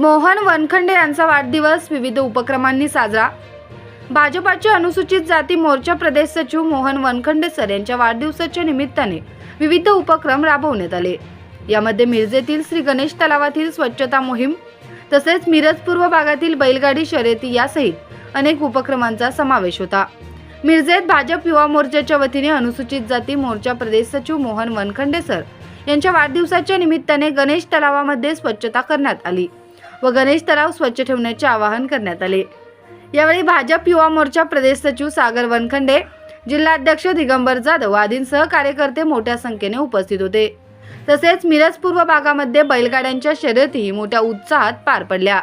मोहन वनखंडे यांचा वाढदिवस विविध उपक्रमांनी साजरा. भाजपाचे अनुसूचित जाती मोर्चा प्रदेश सचिव मोहन वनखंडे सर यांच्या वाढदिवसाच्या निमित्ताने विविध उपक्रम राबवण्यात आले. यामध्ये मिरजेतील श्री गणेश तलावातील स्वच्छता मोहीम तसेच मिरज पूर्व भागातील बैलगाडी शर्यती यासहित अनेक उपक्रमांचा समावेश होता. मिरजेत भाजप युवा मोर्चाच्या वतीने अनुसूचित जाती मोर्चा प्रदेश सचिव मोहन वनखंडे सर यांच्या वाढदिवसाच्या निमित्ताने गणेश तलावामध्ये स्वच्छता करण्यात आली. व गणेश तलाव स्वच्छ ठेवण्याचे आवाहन करण्यात आले. यावेळी भाजप युवा मोर्चा प्रदेश सचिव सागर वनखंडे जिल्हाध्यक्ष दिगंबर जाधव आदींसह कार्यकर्ते मोठ्या संख्येने उपस्थित होते. तसेच मिरज पूर्व भागामध्ये बैलगाड्यांच्या शर्यतीही मोठ्या उत्साहात पार पडल्या.